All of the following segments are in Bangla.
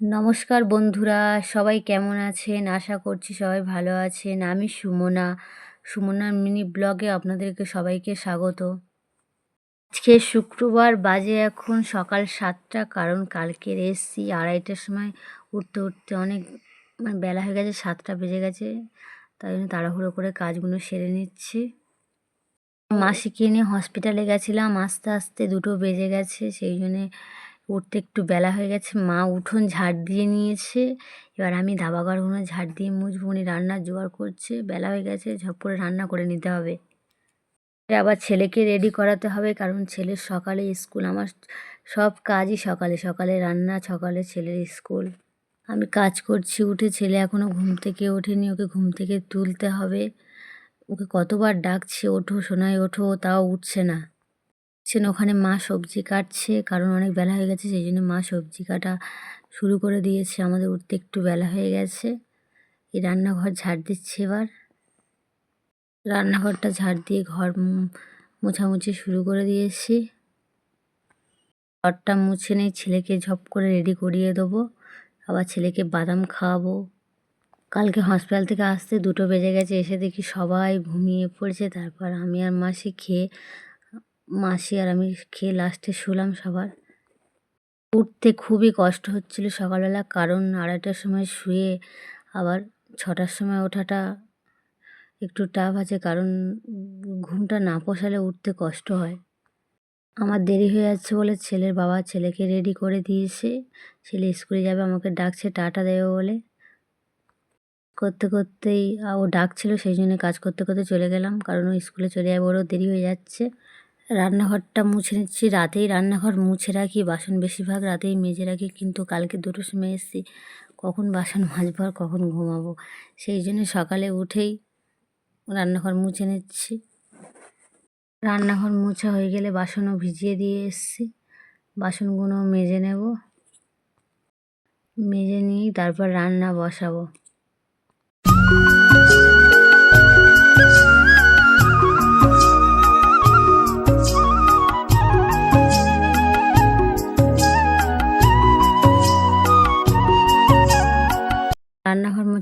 নমস্কার বন্ধুরা, সবাই কেমন আছেন? আশা করছি সবাই ভালো আছেন। আমি সুমনা, সুমনার মিনি ব্লগে আপনাদেরকে সবাইকে স্বাগত। আজকে শুক্রবার বাজে এখন সকাল সাতটা, কারণ কালকে এসছি আড়াইটার সময় উঠতে উঠতে অনেক মানে বেলা হয়ে গেছে, সাতটা বেজে গেছে, তাই জন্য তাড়াহুড়ো করে কাজগুলো সেরে নিচ্ছি। মাসিকে নিয়ে হসপিটালে গেছিলাম, আস্তে আস্তে দুটো বেজে গেছে, সেই জন্যে উঠতে একটু বেলা হয়ে গেছে, মা উঠোন ঝাড় দিয়ে নিয়েছে। এবার আমি ধাবা ঘরগুলো ঝাড় দিয়ে মুছবো, উনি রান্নার জোগাড় করছে। বেলা হয়ে গেছে ঝপ করে রান্না করে নিতে হবে। আবার ছেলেকে রেডি করাতে হবে, কারণ ছেলের সকালে স্কুল, আমার সব কাজই সকালে সকালে রান্না, সকালে ছেলের স্কুল। আমি কাজ করছি উঠে, ছেলে এখনও ঘুম থেকে ওঠেনি, ওকে ঘুম থেকে তুলতে হবে। ওকে কতবার ডাকছে, ওঠো সোনায় ওঠো, তাও উঠছে না। দেখছেন ওখানে মা সবজি কাটছে, কারণ অনেক বেলা হয়ে গেছে, সেই জন্য মা সবজি কাটা শুরু করে দিয়েছে। আমাদের উঠতে একটু বেলা হয়ে গেছে। এই রান্নাঘর ঝাড় দিচ্ছে এবার। রান্নাঘরটা ঝাড় দিয়ে ঘর মোছামুছি শুরু করে দিয়েছি। ঘরটা মুছে নেই ছেলেকে ঝপ করে রেডি করিয়ে দেবো। আবার ছেলেকে বাদাম খাওয়াবো। কালকে হসপিটাল থেকে আসতে দুটো বেজে গেছে, এসে দেখি সবাই ঘুমিয়ে পড়েছে। তারপর আমি আর মাসি খেয়ে মাসি আর আমি খেয়ে লাস্টে শুলাম সবার। উঠতে খুবই কষ্ট হচ্ছিল সকালবেলা, কারণ আড়াইটার সময় শুয়ে আবার ছটার সময় ওঠাটা একটু টাফ আছে, কারণ ঘুমটা না পোষালে উঠতে কষ্ট হয়। আমার দেরি হয়ে যাচ্ছে বলে ছেলের বাবা ছেলেকে রেডি করে দিয়েছে। ছেলে স্কুলে যাবে, আমাকে ডাকছে টাটা দেবে বলে। করতে করতেই ও ডাকছিল, সেই জন্য কাজ করতে করতে চলে গেলাম, কারণ ও স্কুলে চলে যাবে ওরও দেরি হয়ে যাচ্ছে। রান্নাঘরটা মুছে নিচ্ছি। রাতেই রান্নাঘর মুছে রাখি, বাসন বেশিরভাগ রাতেই মেজে রাখি, কিন্তু কালকে দুটোর সময় এসেছি, কখন বাসন মাজবো আর কখন ঘুমাবো? সেই জন্য সকালে উঠেই রান্নাঘর মুছে নিচ্ছি। রান্নাঘর মোছা হয়ে গেলে বাসনও ভিজিয়ে দিয়ে এসছি। বাসনগুলো মেজে নেব। মেজে নিয়ে তারপর রান্না বসাবো।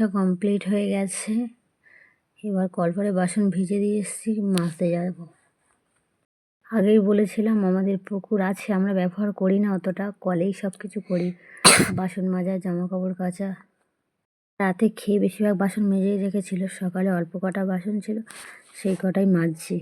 মোছা কমপ্লিট হয়ে গেছে। এবার কলপারে বাসন ভিজে দিয়ে এসেছি, মাজতে যাব। আগেই বলেছিলাম, আমাদের পুকুর আছে, আমরা ব্যবহার করি না অতটা, কলেই সব কিছু করি। বাসন মাজা জামা কাপড় কাচা। রাতে খেয়ে বেশিরভাগ বাসন মেজেই রেখেছিল, সকালে অল্প কটা বাসন ছিল, সেই কটাই মাজছি।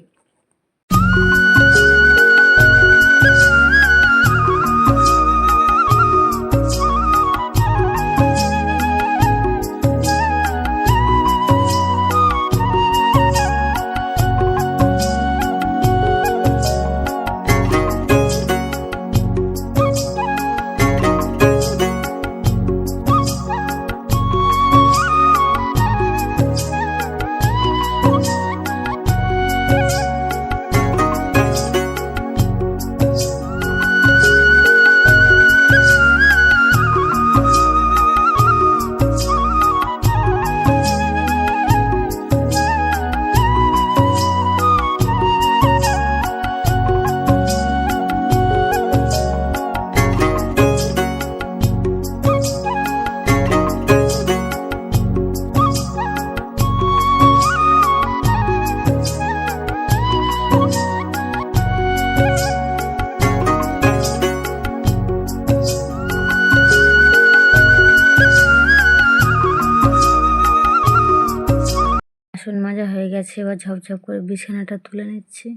ঝপঝপ করে বিছানাটা তুলে নিচ্ছি।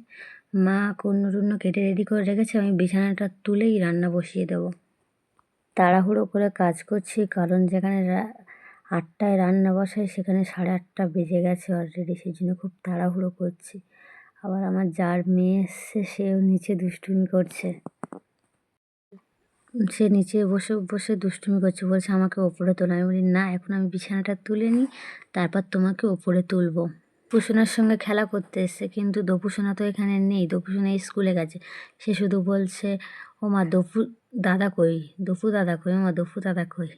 মা কন্য টন্য কেটে রেডি করে রেখেছে, আমি বিছানাটা তুলেই রান্না বসিয়ে দেবো। তাড়াহুড়ো করে কাজ করছি, কারণ যেখানে আটটায় রান্না বসাই সেখানে সাড়ে আটটা বেজে গেছে অলরেডি সেই জন্য খুব তাড়াহুড়ো করছি। আবার আমার যার মেয়ে এসছে, সেও নিচে দুষ্টুমি করছে। সে নিচে বসে বসে দুষ্টুমি করছে, বলছে আমাকে ওপরে তোলা। আমি বলি, না, এখন আমি বিছানাটা তুলে নিই, তারপর তোমাকে ওপরে তুলবো। দপুসোনার সঙ্গে খেলা করতে এসছে, কিন্তু দপুসোনা তো এখানে নেই। দপুসোনা স্কুলে গেছে। সে শুধু বলছে, ও মা, দপু দাদা কই? দপু দাদা কই? মা, দপু দাদা কই?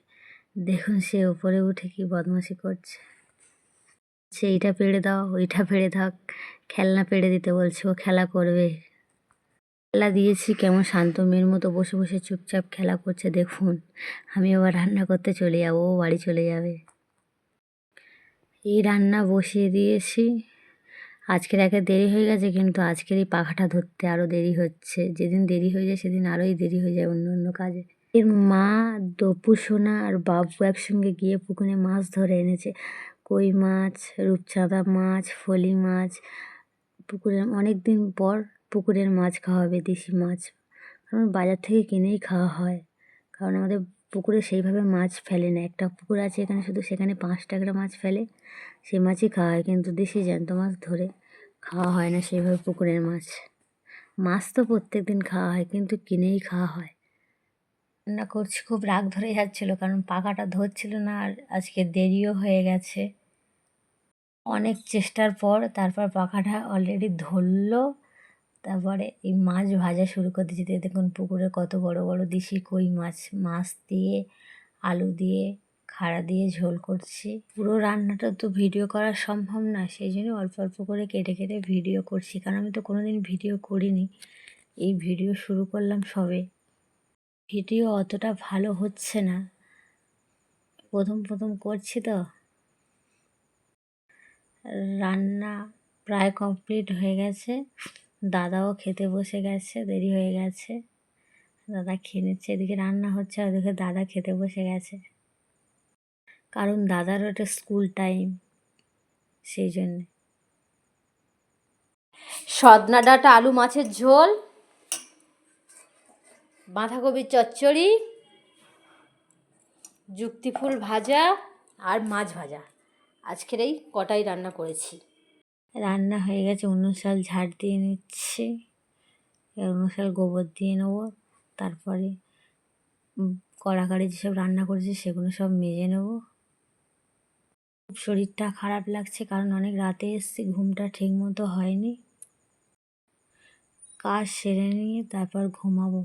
দেখুন সে ওপরে উঠে কি বদমাশি করছে। সে এইটা পেড়ে দাও, ওইটা পেড়ে দাও খেলনা পেড়ে দিতে বলছে, ও খেলা করবে। খেলা দিয়েছি, কেমন শান্ত মেয়ের মতো বসে বসে চুপচাপ খেলা করছে, দেখুন। আমি আবার রান্না করতে চলে যাব, ও বাড়ি চলে যাবে। এই রান্না বসিয়ে দিয়েছি। আজকের একে দেরি হয়ে গেছে, কিন্তু আজকের এই পাখাটা ধরতে আরও দেরি হচ্ছে। যেদিন দেরি হয়ে যায়, সেদিন আরোই দেরি হয়ে যায় অন্য অন্য কাজে। এর মা, দপু, সোনা আর বাবু একসঙ্গে গিয়ে পুকুরে মাছ ধরে এনেছে। কই মাছ, রূপচাঁদা মাছ, ফলি মাছ। পুকুরে অনেক দিন পর পুকুরের মাছ খাওয়া হবে, দেশি মাছ। কারণ বাজার থেকে কিনেই খাওয়া হয়। কারণ আমাদের পুকুরে সেইভাবে মাছ ফেলে না। একটা পুকুর আছে এখানে, শুধু সেখানে পাঁচ টাকার মাছ ফেলে। সেই মাছই খাওয়া হয়, কিন্তু দেশি জ্যান্ত মাছ ধরে খাওয়া হয় না সেইভাবে পুকুরের মাছ। মাছ তো প্রত্যেক দিন খাওয়া হয়, কিন্তু কিনেই খাওয়া হয়। রান্না করছি খুব রাগ ধরে যাচ্ছিল, কারণ পাখাটা ধরছিল না আর আজকে দেরিও হয়ে গেছে। অনেক চেষ্টার পর তারপর পাখাটা অলরেডি ধরলো। তারপরে এই মাছ ভাজা শুরু করে দিয়েছি। দেখুন পুকুরে কত বড় বড় দিশি কই মাছ মাছ দিয়ে, আলু দিয়ে, খাড়া দিয়ে ঝোল করছি। পুরো রান্নাটা তো ভিডিও করা সম্ভব না, সেই জন্য অল্প অল্প করে কেটে কেটে ভিডিও করছি। কারণ আমি তো কোনো দিন ভিডিও করিনি। এই ভিডিও শুরু করলাম সবে। ভিডিও অতটা ভালো হচ্ছে না। প্রথম প্রথম করছি তো। রান্না প্রায় কমপ্লিট হয়ে গেছে। দাদাও খেতে বসে গেছে, দেরি হয়ে গেছে। দাদা খেয়ে নিচ্ছে এদিকে রান্না হচ্ছে ওদিকে দাদা খেতে বসে গেছে। কারণ দাদারও একটা স্কুল টাইম, সেই জন্যে। সদনা ডাটা আলু মাছের ঝোল, বাঁধাকপির চচ্চড়ি যুক্তিফুল ভাজা, আর মাছ ভাজা। আজকের এই কটাই রান্না করেছি। রান্না হয়ে গেছে অনুশাল ঝাড় দিয়ে নিচ্ছে। অনুশাল গোবর দিয়ে নেব। তারপরে কড়াকাড়ি যেসব রান্না করেছি সেগুলো সব মেজে নেব। শরীরটা খারাপ লাগছে কারণ অনেক রাতে এসছি, ঘুমটা ঠিক মতো হয়নি। কাজ সেরে নিয়ে তারপর ঘুমাবো।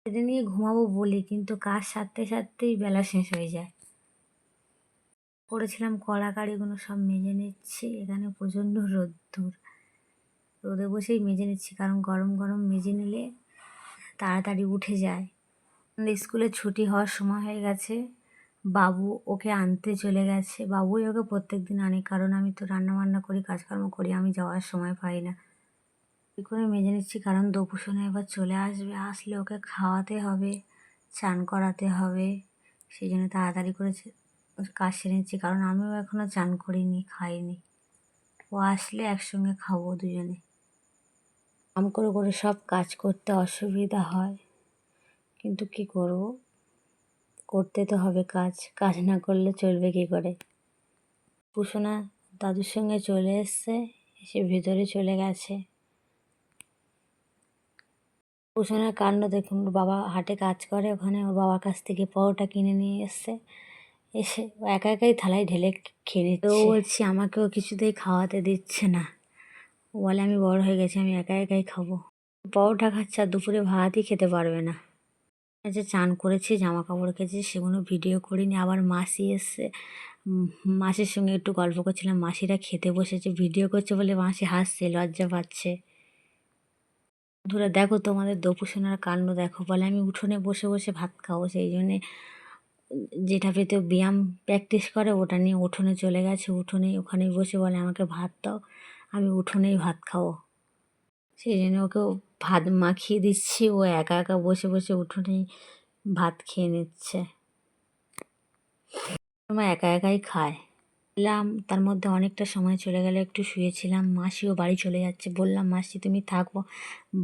সেরে নিয়ে ঘুমাবো বলি কিন্তু কাজ সারতে সারতেই বেলা শেষ হয়ে যায়। করেছিলাম, কড়া কাড়িগুলো সব মেজে নিচ্ছি। এখানে প্রচণ্ড রোদ্দুর। রোদে বসেই মেজে নিচ্ছি, কারণ গরম গরম মেজে নিলে তাড়াতাড়ি উঠে যায়। স্কুলে ছুটি হওয়ার সময় হয়ে গেছে। বাবু ওকে আনতে চলে গেছে। বাবুই ওকে প্রত্যেক দিন আনে, কারণ আমি তো রান্না বান্না করি, কাজকর্ম করি, আমি যাওয়ার সময় পাই না। কী করে মেজে নিচ্ছি? কারণ দপুষণে এবার চলে আসবে। আসলে ওকে খাওয়াতে হবে, চান করাতে হবে, সেই জন্য তাড়াতাড়ি করে কাজ সেরে নিচ্ছি কারণ আমিও এখনও চান করিনি, খাইনি। ও আসলে একসঙ্গে খাব দুজনে। আম করে করে সব কাজ করতে অসুবিধা হয়, কিন্তু কি করব? করতে তো হবে কাজ কাজ না করলে চলবে কী করে? কুসুনা দাদুর সঙ্গে চলে এসছে, এসে ভেতরে চলে গেছে। কুসুনার কাণ্ড দেখুন বাবা হাটে কাজ করে ওখানে, ওর বাবার কাছ থেকে পরোটা কিনে নিয়ে এসছে। এসে একা একাই থালায় ঢেলে খেয়ে নিচ্ছে ও বলছি, আমাকেও কিছুতেই খাওয়াতে দিচ্ছে না। বলে, আমি বড় হয়ে গেছি, আমি একা একাই খাব। পরোটা খাচ্ছে আর দুপুরে ভাতই খেতে পারবে না। যে চান করেছি জামা কাপড় কেছে সেগুলো ভিডিও করিনি। আবার মাসি এসছে মাসির সঙ্গে একটু গল্প করছিলাম। মাসিরা খেতে বসেছে, ভিডিও করছে বলে মাসি হাসছে, লজ্জা পাচ্ছে। ধরে দেখো তোমাদের দপুসোনার কাণ্ড দেখো। বলে, আমি উঠোনে বসে বসে ভাত খাব। সেই জন্যে যেটা পেতে ব্যায়াম প্র্যাকটিস করে, ওটা নিয়ে উঠোনে চলে গেছে। উঠোনে ওখানেই বসে বলে, আমাকে ভাত দাও, আমি উঠোনেই ভাত খাব। সেই জন্য ওকে ভাত মাখিয়ে দিচ্ছি। ও একা একা বসে বসে উঠোনেই ভাত খেয়ে নিচ্ছে। আমার একা একাই খায়। বললাম, তার মধ্যে অনেকটা সময় চলে গেলে, একটু শুয়েছিলাম, মাসিও বাড়ি চলে যাচ্ছে। বললাম, মাসি, তুমি থাকব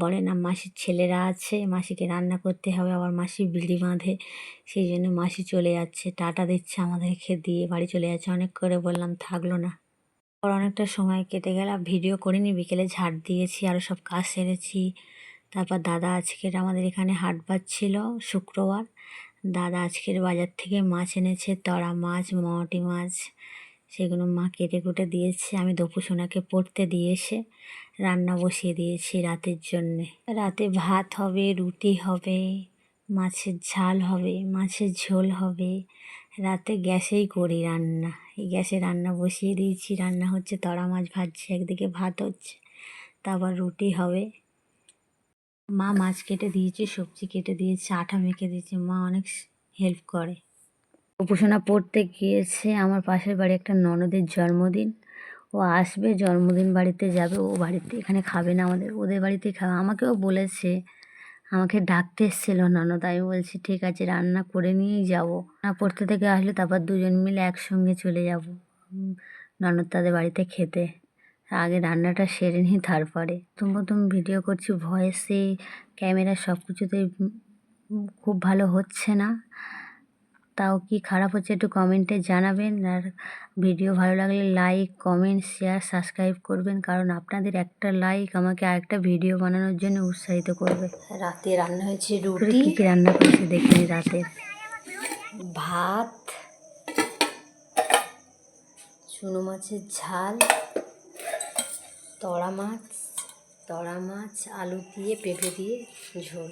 বলে, না, মাসির ছেলেরা আছে, মাসিকে রান্না করতে হবে, আবার মাসি বিড়ি বাঁধে, সেই জন্য মাসি চলে যাচ্ছে, টাটা দিচ্ছে আমাদেরকে দিয়ে বাড়ি চলে যাচ্ছে। অনেক করে বললাম, থাকল না। পর অনেকটা সময় কেটে গেল ভিডিও করিনি, বিকেলে ঝাড় দিয়েছি আরও সব কাজ সেরেছি। তারপর দাদা আজকের আমাদের এখানে হাটবার ছিল শুক্রবার। দাদা আজকের বাজার থেকে মাছ এনেছে, তরা মাছ মটি মাছ সেগুলো মা কেটে কুটে দিয়েছে। আমি দপু সোনাকে পড়তে দিয়ে এসে রান্না বসিয়ে দিয়েছি রাতের জন্যে। রাতে ভাত হবে, রুটি হবে, মাছের ঝাল হবে, মাছের ঝোল হবে। রাতে গ্যাসেই করি রান্না। এই গ্যাসে রান্না বসিয়ে দিয়েছি। রান্না হচ্ছে তড়া মাছ ভাজছে, একদিকে ভাত হচ্ছে, তারপর রুটি হবে। মা মাছ কেটে দিয়েছে, সবজি কেটে দিয়েছে, আটা মেখে দিয়েছে। মা অনেক হেল্প করে। উপাসনা পড়তে গিয়েছে। আমার পাশের বাড়ি একটা ননদের জন্মদিন। ও আসবে, জন্মদিন বাড়িতে যাবে। ও বাড়িতে এখানে খাবে না আমাদের, ওদের বাড়িতে খাবে। আমাকেও বলেছে, আমাকে ডাকতে এসেছিল ননদ। আমি বলছি, ঠিক আছে, রান্না করে নিয়েই যাব। না পড়তে থেকে আসলে তারপর দুজন মিলে একসঙ্গে চলে যাব ননদ তাদের বাড়িতে খেতে। আগে রান্নাটা সেরে নিই তারপরে। প্রথম প্রথম ভিডিও করছি, ভয়েসে ক্যামেরা সব কিছুতেই খুব ভালো হচ্ছে না। তাও কি খারাপ হচ্ছে একটু কমেন্টে জানাবেন। আর ভিডিও ভালো লাগলে লাইক কমেন্ট শেয়ার সাবস্ক্রাইব করবেন। কারণ আপনাদের একটা লাইক আমাকে আরেকটা ভিডিও বানানোর জন্য উৎসাহিত করবে। রাতে রান্না হয়েছে রুটি। কী কী রান্না করেছি দেখে নিই রাতে। ভাত চুনো মাছের ঝাল তড়া মাছ তড়া মাছ আলু দিয়ে পেঁপে দিয়ে ঝোল।